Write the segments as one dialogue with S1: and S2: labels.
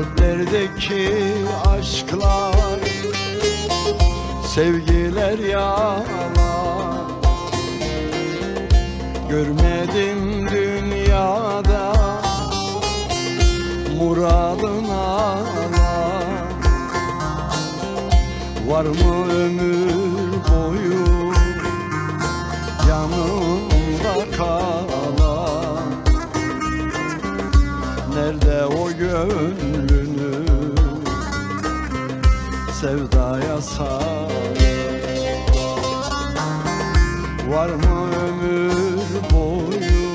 S1: Kalplerdeki aşklar Sevgiler yalan Görmedim dünyada Muradına Var mı ömür boyu Yanımda kal? Nerede o gönlünü? Sevdaya sar Var mı ömür boyu?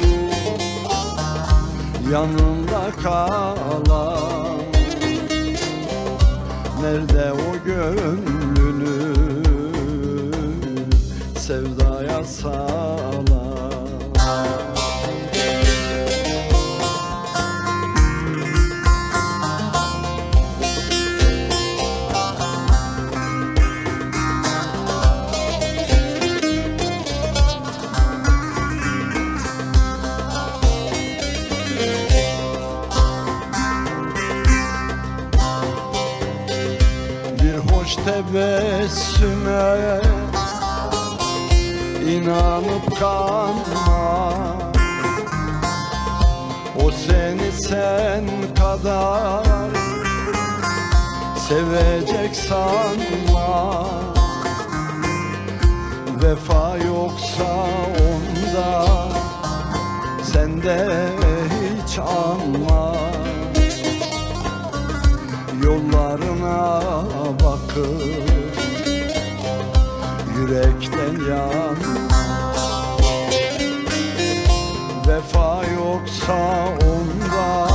S1: Yanımda kalan. Nerede o gönlünü? Sevdaya salan Bir hoş tebessüme inanıp kanma O seni sen kadar sevecek sanma Vefa yoksa onda sende hiç anma Yollarına bakıp yürekten yan. Vefa yoksa onda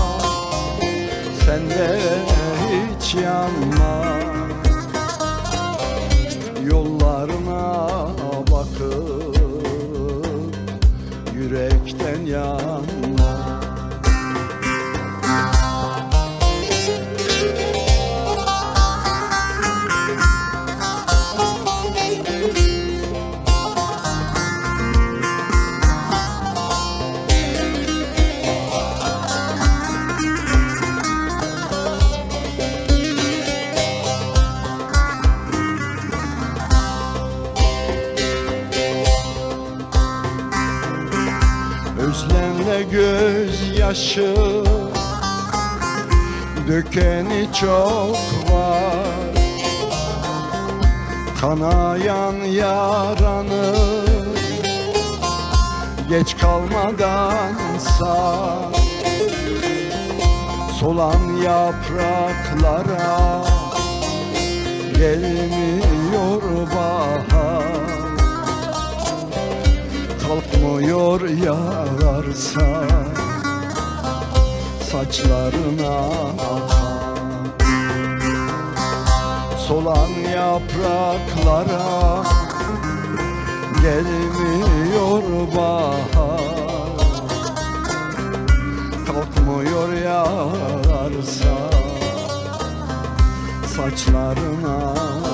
S1: sende hiç yanma Yollarına bakıp yürekten yanma gözyaşı. Dökeni çok var. Kanayan yaranı. Geç kalmadan sar Solan yapraklara. Gelmiyor bahar kalkmıyor yağarsa saçlarına solan yapraklara gelmiyor bahar. Kalkmıyor yağarsa saçlarına